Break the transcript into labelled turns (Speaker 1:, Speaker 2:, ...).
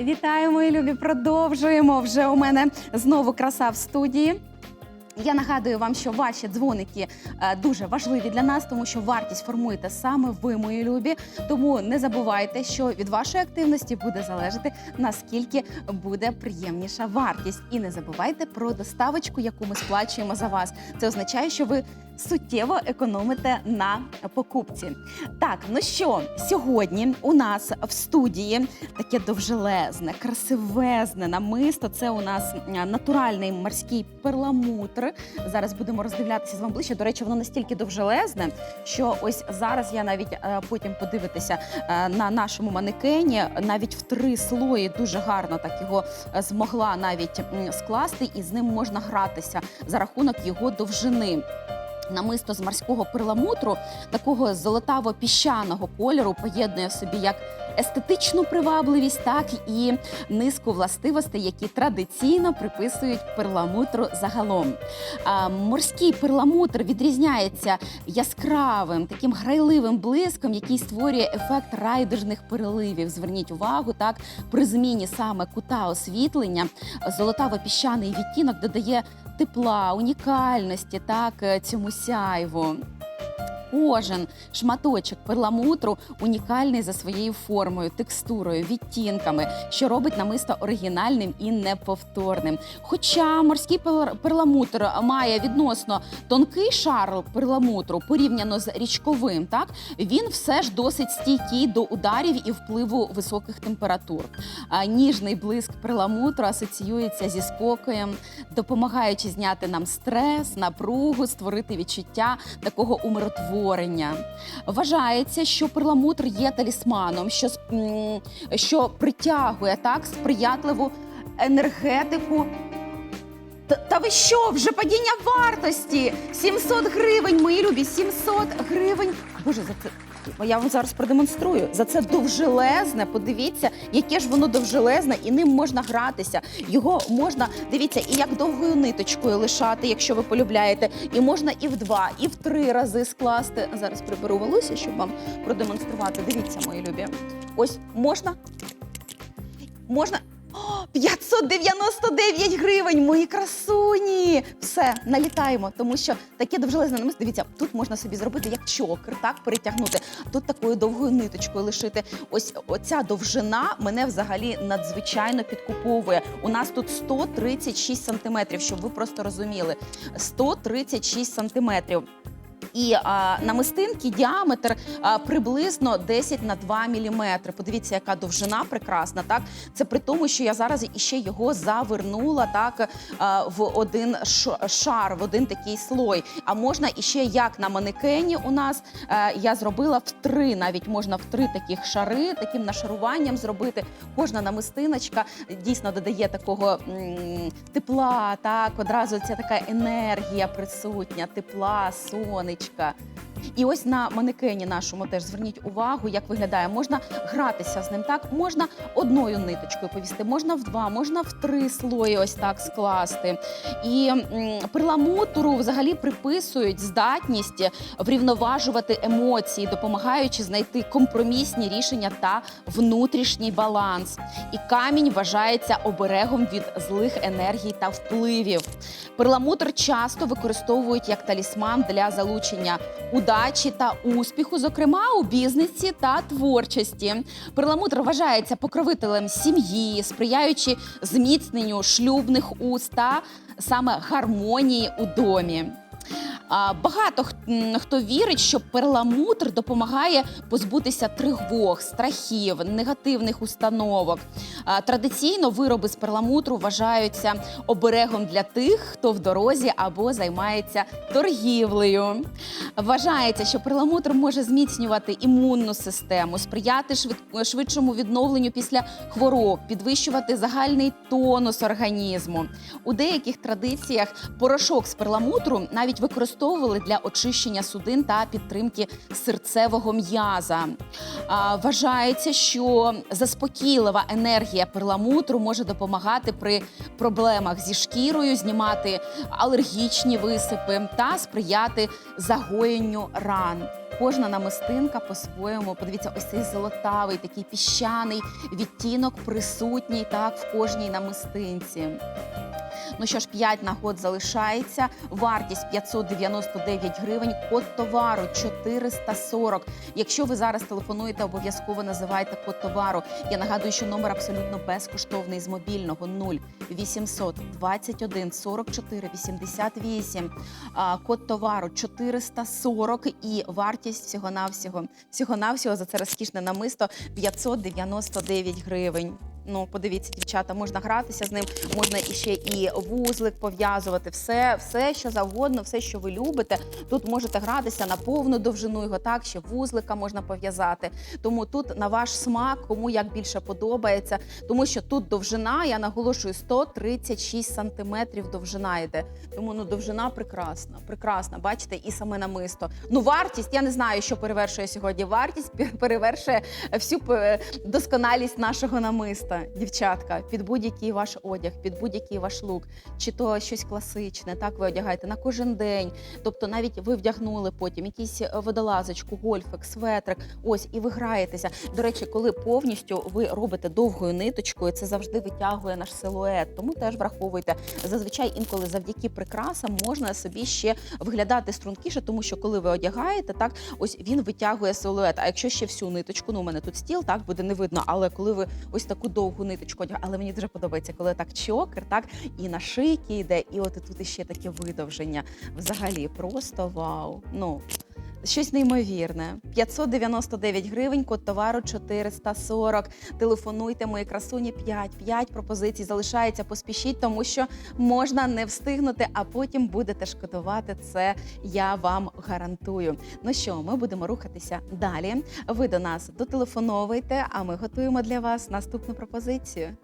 Speaker 1: Вітаю, мої любі! Продовжуємо. Вже у мене знову краса в студії. Я нагадую вам, що ваші дзвоники е, дуже важливі для нас, тому що вартість формуєте саме ви, мої любі. Тому не забувайте, що від вашої активності буде залежати наскільки буде приємніша вартість. І не забувайте про доставочку, яку ми сплачуємо за вас. Це означає, що ви суттєво економите на покупці. Так, ну що, сьогодні у нас в студії таке довжелезне, красивезне намисто. Це у нас натуральний морський перламутр. Зараз будемо роздивлятися з вами ближче. До речі, воно настільки довжелезне, що ось зараз я навіть е, потім подивитися е, на нашому манекені. Навіть в три слої дуже гарно так його е, змогла навіть скласти, і з ним можна гратися за рахунок його довжини. Намисто з морського перламутру, такого золотаво-піщаного кольору, поєднує в собі як естетичну привабливість, так і низку властивостей, які традиційно приписують перламутру загалом. Морський перламутр відрізняється яскравим, таким грайливим блиском, який створює ефект райдужних переливів. Зверніть увагу, так при зміні саме кута освітлення золотаво-піщаний відтінок додає тепла, унікальності, так цьому сяйву. Кожен шматочок перламутру унікальний за своєю формою, текстурою, відтінками, що робить намисто оригінальним і неповторним. Хоча морський пер- перламутр має відносно тонкий шар перламутру порівняно з річковим, так він все ж досить стійкий до ударів і впливу високих температур. Ніжний блиск перламутру асоціюється зі спокоєм, допомагаючи зняти нам стрес, напругу, створити відчуття такого умиротворення. Вважається, що перламутр є талісманом, що, що притягує так сприятливу енергетику. Та, та ви що? Вже падіння вартості! 700 гривень, мої любі, 700 гривень. Боже, за це я вам зараз продемонструю. За це довжелезне. Подивіться, яке ж воно довжелезне, і ним можна гратися. Його можна, дивіться, і як довгою ниточкою лишати, якщо ви полюбляєте. І можна і в два, і в три рази скласти. Зараз приберу волосся, щоб вам продемонструвати. Дивіться, мої любі. Ось можна. Можна. О, 599 гривень, мої красуні! Все, налітаємо, тому що таке довжелезне намисто. Дивіться, тут можна собі зробити як чокер, так перетягнути. Тут такою довгою ниточкою лишити. Ось оця довжина мене взагалі надзвичайно підкуповує. У нас тут 136 сантиметрів, щоб ви просто розуміли. 136 сантиметрів. І а, намистинки діаметр а, приблизно 10 на 2 міліметри. Подивіться, яка довжина прекрасна. Так це при тому, що я зараз іще його завернула так а, в один шар, в один такий слой. А можна іще як на манекені у нас е, я зробила в три, навіть можна в три таких шари, таким нашаруванням зробити. Кожна намистиночка дійсно додає такого м, тепла. Так одразу ця така енергія присутня, тепла, сонечка. Кішка. І ось на манекені нашому теж зверніть увагу, як виглядає. Можна гратися з ним так, можна одною ниточкою повісти, можна в два, можна в три слої ось так скласти. І перламутру взагалі приписують здатність врівноважувати емоції, допомагаючи знайти компромісні рішення та внутрішній баланс. І камінь вважається оберегом від злих енергій та впливів. Перламутр часто використовують як талісман для залучення удачі та успіху, зокрема у бізнесі та творчості. Перламутр вважається покровителем сім'ї, сприяючи зміцненню шлюбних уст та саме гармонії у домі. Багато хто вірить, що перламутр допомагає позбутися тривог, страхів, негативних установок. Традиційно вироби з перламутру вважаються оберегом для тих, хто в дорозі або займається торгівлею. Вважається, що перламутр може зміцнювати імунну систему, сприяти швид- швидшому відновленню після хвороб, підвищувати загальний тонус організму. У деяких традиціях порошок з перламутру навіть використовують використовували для очищення судин та підтримки серцевого м'яза. Вважається, що заспокійлива енергія перламутру може допомагати при проблемах зі шкірою, знімати алергічні висипи та сприяти загоєнню ран. Кожна намистинка по-своєму, подивіться, ось цей золотавий, такий піщаний відтінок присутній так в кожній намистинці. Ну що ж, 5 нагод залишається. Вартість 599 гривень. Код товару 440. Якщо ви зараз телефонуєте, обов'язково називайте код товару. Я нагадую, що номер абсолютно безкоштовний з мобільного 0 800 21 44 88. А, Код товару 440 і вартість всього навсього всього навсього за це розкішне намисто 599 гривень. Ну, подивіться, дівчата, можна гратися з ним, можна іще і вузлик пов'язувати, все, все, що завгодно, все, що ви любите. Тут можете гратися на повну довжину його, так ще вузлика можна пов'язати. Тому тут на ваш смак, кому як більше подобається, тому що тут довжина, я наголошую, 136 сантиметрів довжина йде. Тому ну довжина прекрасна, прекрасна. Бачите, і саме намисто. Ну, вартість, я не знаю, що перевершує сьогодні. Вартість перевершує всю е, досконалість нашого намиста. Дівчатка, під будь-який ваш одяг, під будь-який ваш лук, чи то щось класичне, так ви одягаєте на кожен день. Тобто, навіть ви вдягнули потім якийсь е, водолазочку, гольфик, светрик. Ось і ви граєтеся. До речі, коли повністю ви робите довгою ниточкою, це завжди витягує наш силует. Тому теж враховуйте. Зазвичай інколи завдяки прикрасам можна собі ще виглядати стрункіше, тому що коли ви одягаєте, так ось він витягує силует. А якщо ще всю ниточку, ну у мене тут стіл, так буде не видно. Але коли ви ось таку довгу ниточку але мені дуже подобається, коли так чокер, так і на шийки йде, і от тут іще таке видовження. Взагалі, просто вау. Ну. Щось неймовірне. 599 гривень, код товару 440. Телефонуйте, мої красуні 5. 5 пропозицій залишається. Поспішіть, тому що можна не встигнути, а потім будете шкодувати. Це я вам гарантую. Ну що, ми будемо рухатися далі. Ви до нас дотелефоновуйте, а ми готуємо для вас наступну пропозицію.